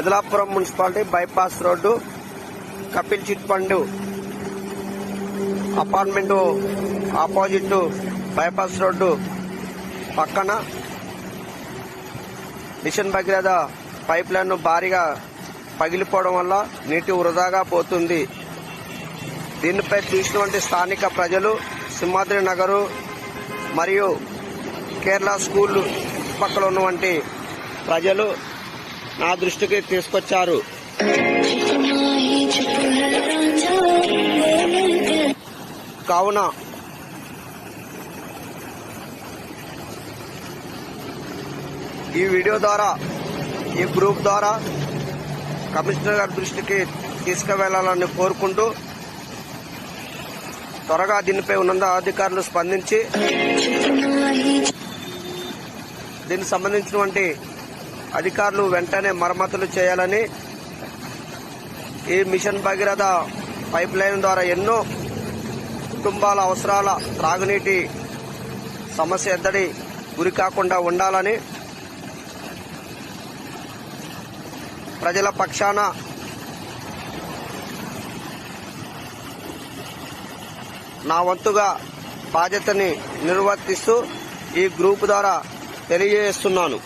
Edalapuram municipality bypass road Kapil chit fund apartment opposite bypass road పక్కన mission Bhagiratha pipe line భారీగా పగిలిపోవడం వల్ల నీటి వృధాగా పోతుంది. దీనిపై చూసినటువంటి స్థానిక ప్రజలు సింహాద్రి నగరు మరియు కేరళ స్కూల్ చుట్టుపక్కల ఉన్నటువంటి ప్రజలు నా దృష్టికి తీసుకొచ్చారు. కావున ఈ వీడియో ద్వారా ఈ గ్రూప్ ద్వారా కమిషనర్ గారి దృష్టికి తీసుకువెళ్ళాలని కోరుకుంటూ త్వరగా దీనిపై ఉన్నత అధికారులు స్పందించి దీనికి సంబంధించినటువంటి అధికారులు వెంటనే మరమ్మతులు చేయాలని ఈ మిషన్ భగీరథ పైప్ లైన్ ద్వారా ఎన్నో కుటుంబాల అవసరాల త్రాగునీటి సమస్య ఎద్దడి గురి కాకుండా ఉండాలని ప్రజల పక్షాన నా వంతుగా బాధ్యతని నిర్వర్తిస్తూ ఈ గ్రూప్ ద్వారా తెలియజేస్తున్నాను.